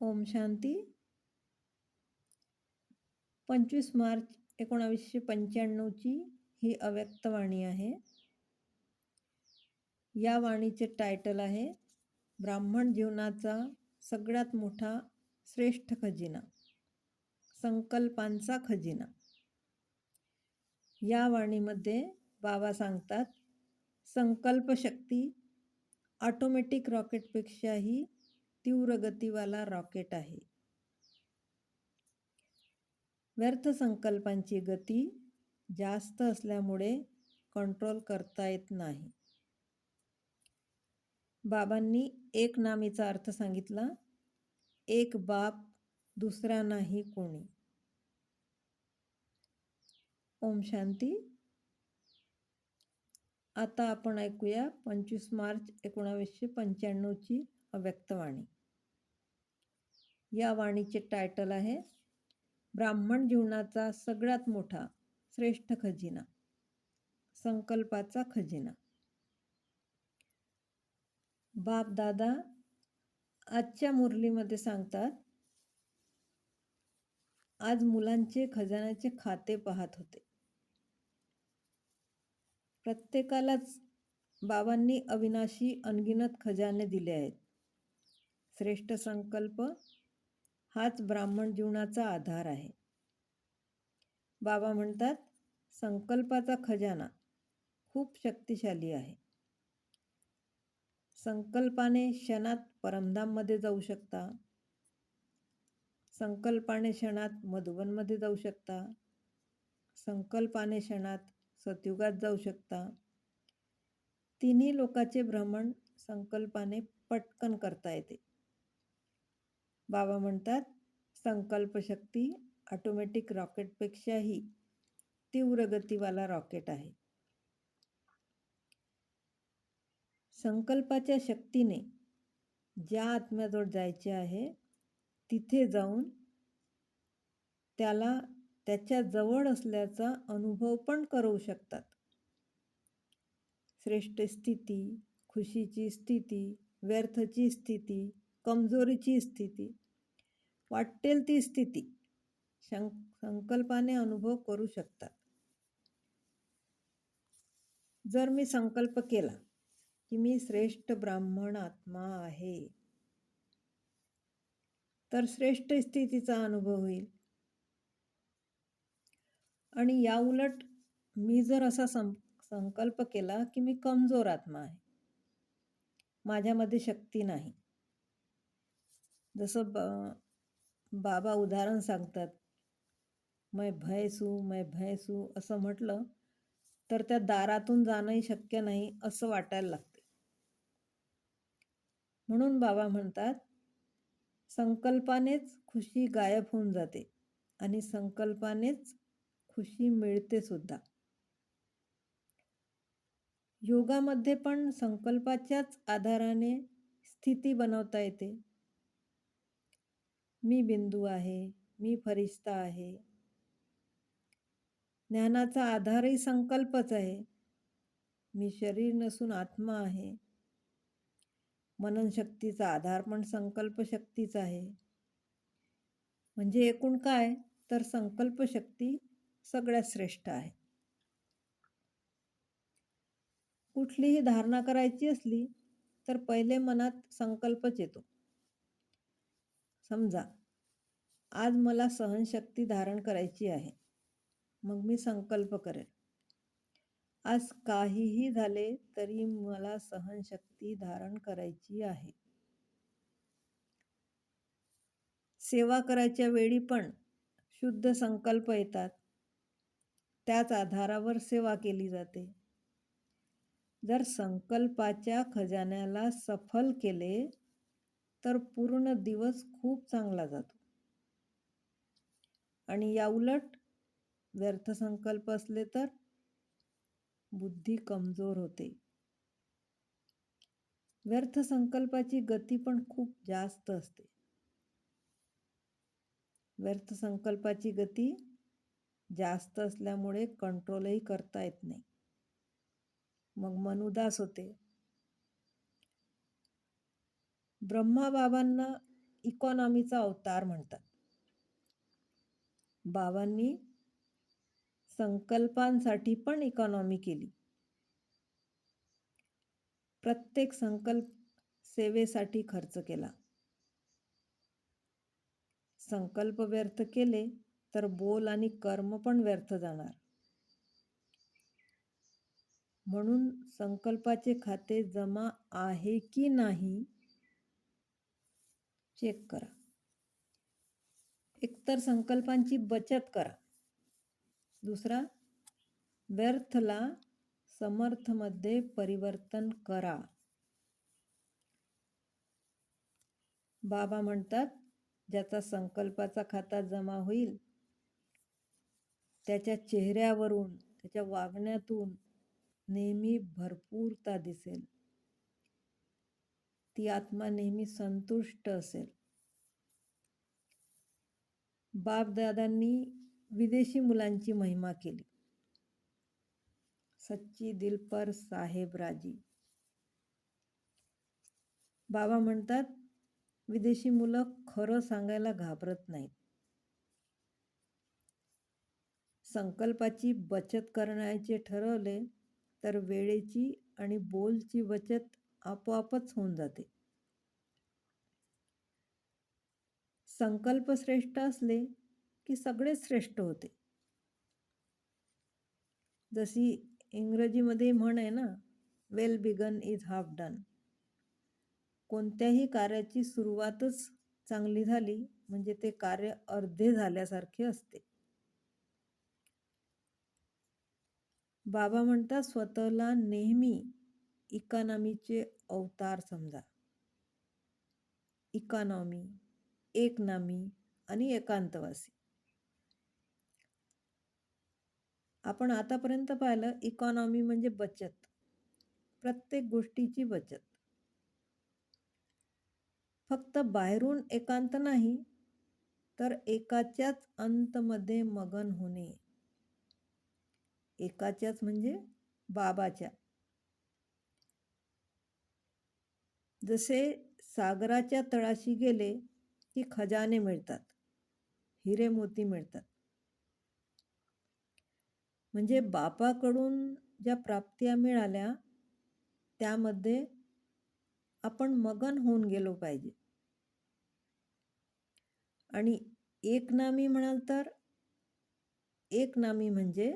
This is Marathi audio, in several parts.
ओम शांती. पंचवीस मार्च एकोणावीसशे पंच्याण्णवची ही अव्यक्त वाणी आहे. या वाणीचे टायटल आहे ब्राह्मण जीवनाचा सगळ्यात मोठा श्रेष्ठ खजिना संकल्पांचा खजिना. या वाणीमध्ये बाबा सांगतात संकल्पशक्ती ऑटोमॅटिक रॉकेटपेक्षाही तीव्र गतीवाला रॉकेट आहे. व्यर्थ संकल्पांची गती जास्त असल्यामुळे कंट्रोल करता येत नाही. बाबांनी एक नामीचा अर्थ सांगितला एक बाप दुसरा नाही कोणी. ओम शांती. आता आपण ऐकूया पंचवीस मार्च एकोणावीसशे पंच्याण्णवची अव्यक्तवाणी. या वाणीचे टायटल आहे ब्राह्मण जीवनाचा सगळ्यात मोठा श्रेष्ठ खजिना संकल्पाचा खजिना. बाप दादा आजच्या मुरलीमध्ये सांगतात आज मुलांचे खजान्याचे खाते पाहत होते. प्रत्येकालाच बाबांनी अविनाशी अनगिनत खजाने दिले आहेत. श्रेष्ठ संकल्प हाच ब्राह्मण जीवनाचा आधार आहे. बाबा म्हणतात संकल्पाचा खजाना खूप शक्तिशाली आहे. संकल्पाने क्षणात परमधाममध्ये जाऊ शकता. संकल्पाने क्षणात मधुबनमध्ये जाऊ शकता. संकल्पाने क्षणात सतयुगात जाऊ शकता. तिन्ही लोकाचे भ्रमण संकल्पाने पटकन करता येते. बाबा म्हणतात संकल्पशक्ती ऑटोमॅटिक रॉकेटपेक्षाही तीव्र गतीवाला रॉकेट आहे. संकल्पाच्या शक्तीने ज्या आत्म्याजवळ जायचे आहे तिथे जाऊन त्याला त्याच्याजवळ असल्याचा अनुभव पण करू शकतात. श्रेष्ठ स्थिती खुशीची स्थिती व्यर्थची स्थिती कमजोरीची स्थिती. वाटेल ती स्थिती. शं संकल्पाने अनुभव करू शकतात. जर मी संकल्प केला की मी श्रेष्ठ ब्राह्मण आत्मा आहे तर श्रेष्ठ स्थितीचा अनुभव होईल. आणि या उलट मी जर असा सं संकल्प केला की मी कमजोर आत्मा आहे माझ्यामध्ये शक्ती नाही जसं बाबा उदाहरण सांगतात मै भयसू मै भयसू असं म्हटलं तर त्या दारातून जाणंही शक्य नाही असं वाटायला लागते म्हणून बाबा म्हणतात संकल्पानेच खुशी गायब होऊन जाते आणि संकल्पानेच खुशी मिळते सुद्धा. योगामध्ये पण संकल्पाच्याच आधाराने स्थिती बनवता येते. मी बिंदू आहे मी फरिश्ता आहे. ज्ञानाचा आधारही संकल्पच आहे. मी शरीर नसून आत्मा आहे. मननशक्तीचा आधार पण संकल्पशक्तीच आहे. म्हणजे एकूण काय? तर संकल्पशक्ती सगळ्यात श्रेष्ठ आहे. कुठलीही धारणा करायची असली तर पहिले मनात संकल्पच येतो. समजा आज मला सहनशक्ती धारण करायची आहे. मग मी संकल्प करेन. आज काहीही झाले तरी मला सहनशक्ती धारण करायची आहे. सेवा करायच्या वेळी पण शुद्ध संकल्प येतात. त्याच आधारावर सेवा केली जाते. जर संकल्पाच्या खजान्याला सफल केले तर पूर्ण दिवस खूप चांगला जातो. आणि या उलट व्यर्थ संकल्प असले तर बुद्धी कमजोर होते. व्यर्थ संकल्पाची गती पण खूप जास्त असते. व्यर्थ संकल्पाची गती जास्त असल्यामुळे कंट्रोलही करता येत नाही. मग मन उदास होते. ब्रह्माबाबांना इकॉनॉमीचा अवतार म्हणतात. बाबांनी संकल्पांसाठी पण इकॉनॉमी केली. प्रत्येक संकल्प सेवेसाठी खर्च केला. संकल्प व्यर्थ केले तर बोल आणि कर्म पण व्यर्थ जाणार. म्हणून संकल्पाचे खाते जमा आहे की नाही चेक करा. एकतर संकल्पांची बचत करा. दुसरा व्यर्थला समर्थमध्ये परिवर्तन करा. बाबा म्हणतात ज्याचा संकल्पाचा खाता जमा होईल त्याच्या चेहऱ्यावरून त्याच्या वागण्यातून नेहमी भरपूरता दिसेल. ती आत्मा नेहमी संतुष्ट असेल. बापदादांनी विदेशी मुलांची महिमा केली. सच्ची दिल पर साहेब राजी. बाबा म्हणतात विदेशी मुलं खरं सांगायला घाबरत नाहीत. संकल्पाची बचत करण्याचे ठरवले तर वेळेची आणि बोलची बचत आपोआपच होऊन जाते. संकल्प श्रेष्ठ असले की सगळे श्रेष्ठ होते. जशी इंग्रजीमध्ये म्हण आहे ना well begun is half done कोणत्याही कार्याची सुरुवातच चांगली झाली म्हणजे ते कार्य अर्धे झाल्यासारखे असते. बाबा म्हणतात स्वतःला नेहमी इकॉनॉमीचे अवतार समजा. इकॉनॉमी एकनामी आणि एकांतवासी. आपण आतापर्यंत पाहिलं इकॉनॉमी म्हणजे बचत. प्रत्येक गोष्टीची बचत. फक्त बाहेरून एकांत नाही तर एकाच्याच अंतमध्ये मगन होणे. एकाच्याच म्हणजे बाबाच्या. जसे सागराच्या तळाशी गेले की खजाने मिळतात हिरे मोती मिळतात. म्हणजे बापाकडून ज्या प्राप्त्या मिळाल्या त्यामध्ये आपण मगन होऊन गेलो पाहिजे. आणि एक नामी म्हणाल तर एक नामी म्हणजे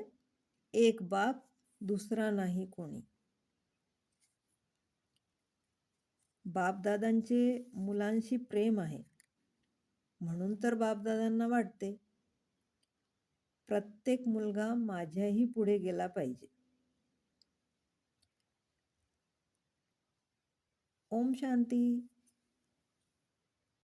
एक बाप दुसरा नाही कोणी. बापदादांचे मुलांशी प्रेम आहे. म्हणून तर बापदादांना वाटते प्रत्येक मुलगा माझ्याही पुढे गेला पाहिजे. ओम शांती.